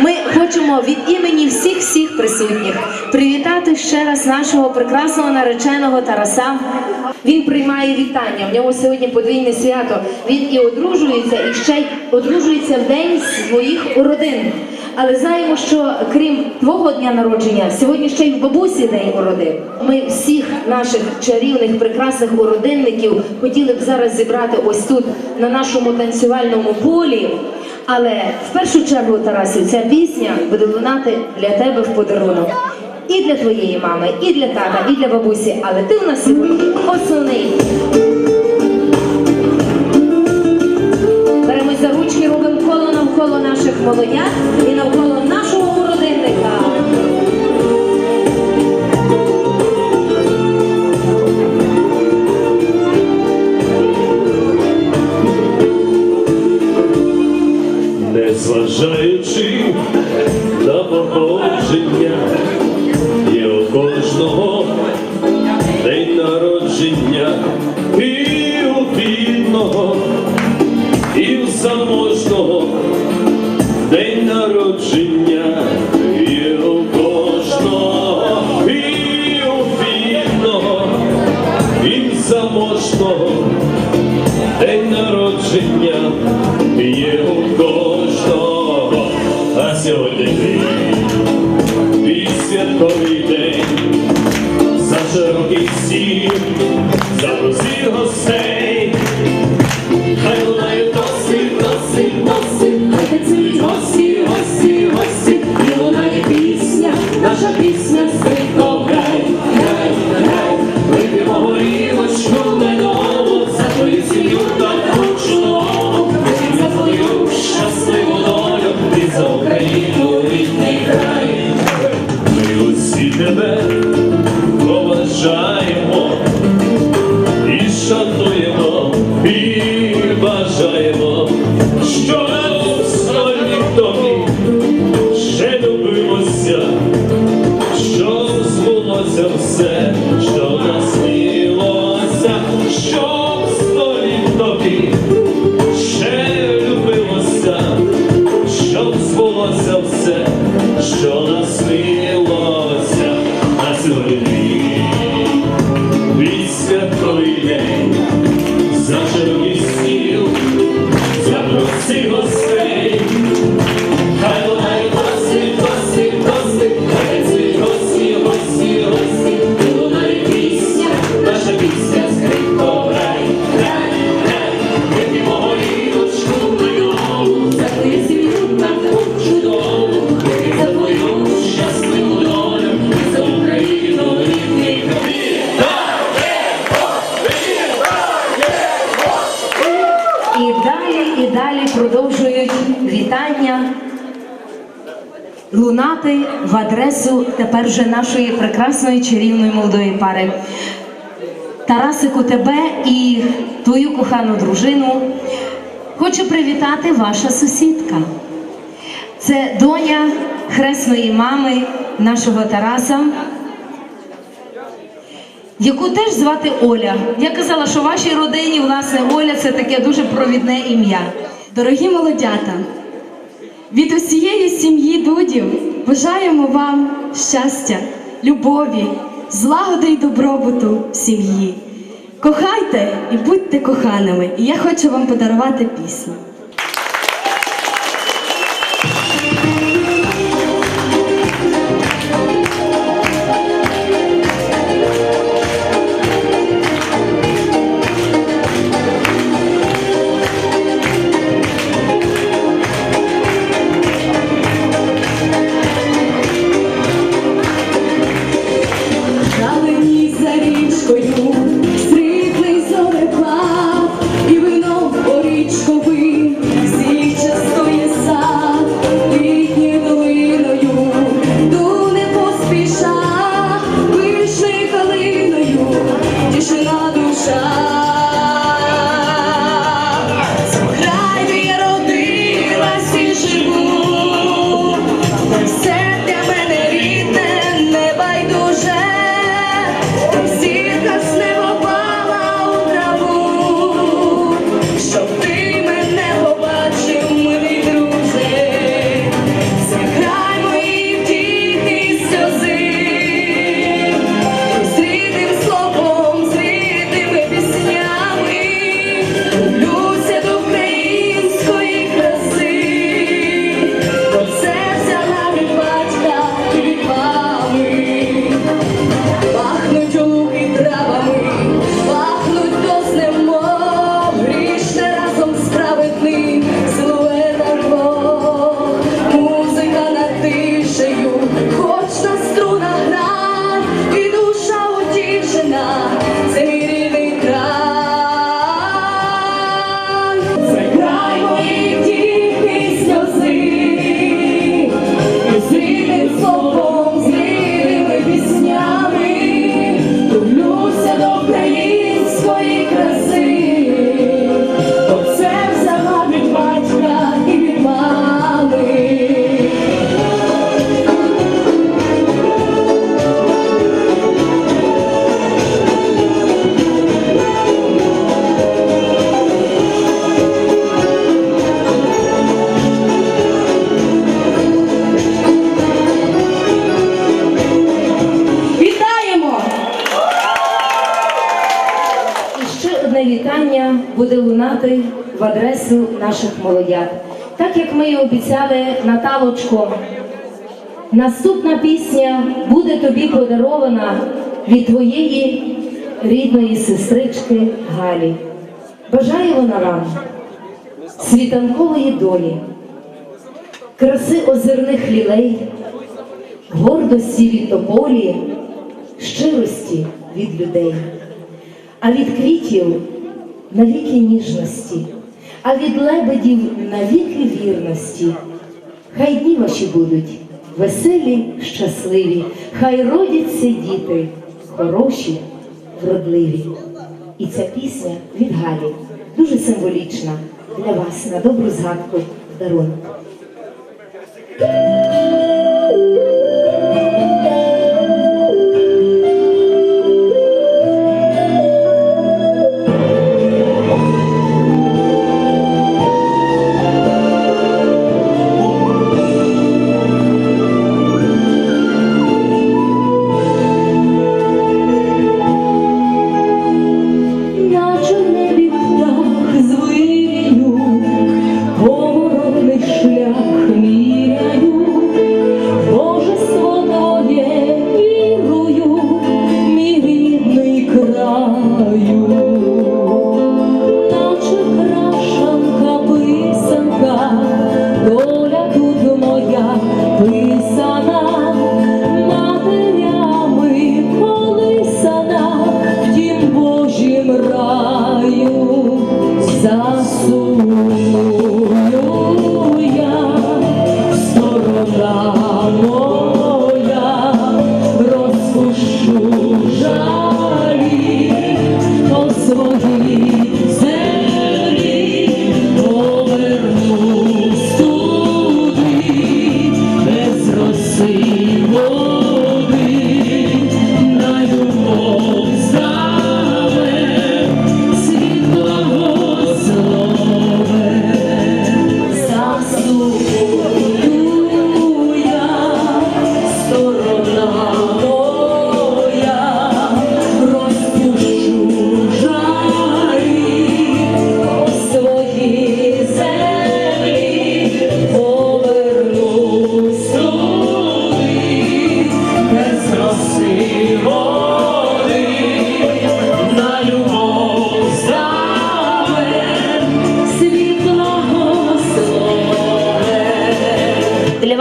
ми хочемо від імені всіх всіх присутніх привітати ще раз нашого прекрасного нареченого Тараса. Він приймає вітання. В нього сьогодні подвійне свято. Він і одружується, і ще й одружується в день своїх родин. Але знаємо, що крім твого дня народження, сьогодні ще й в бабусі день уродин. Ми всіх наших чарівних, прекрасних уродинників хотіли б зараз зібрати ось тут, на нашому танцювальному полі. Але в першу чергу, Тарасю, ця пісня буде лунати для тебе в подарунок. І для твоєї мами, і для тата, і для бабусі. Але ти у нас сьогодні основний. Беремось за ручки, робимо коло навколо наших молодят і навколо нашого уродинника. Пісня скрипко грай, гай, грай, вип'ємо за твою сім'ю та чудову, і за твою щасливу долю, і за Україну край. Ми усі тебе за лунати в адресу тепер вже нашої прекрасної чарівної молодої пари. Тарасику, тебе і твою кохану дружину хочу привітати ваша сусідка. Це доня хресної мами нашого Тараса, яку теж звати Оля. Я казала, що вашій родині, власне, Оля це таке дуже провідне ім'я. Дорогі молодята, від усієї сім'ї Дудів бажаємо вам щастя, любові, злагоди й добробуту в сім'ї. Кохайте і будьте коханими. І я хочу вам подарувати пісню. В адресу наших молодят. Так як ми і обіцяли Наталочко, наступна пісня буде тобі подарована від твоєї рідної сестрички Галі. Бажаю вона вам світанкової долі, краси озерних лілей, гордості від тополі, щирості від людей, а від квітів навіки ніжності, а від лебедів навіки вірності. Хай дні ваші будуть веселі, щасливі, хай родяться діти, хороші, вродливі. І ця пісня від Галі дуже символічна для вас на добру згадку дарунок.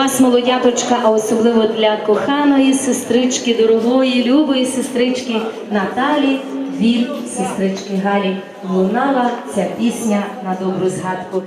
Вас, молодяточка, а особливо для коханої сестрички, дорогої, любої сестрички Наталі від сестрички Галі лунала ця пісня на добру згадку.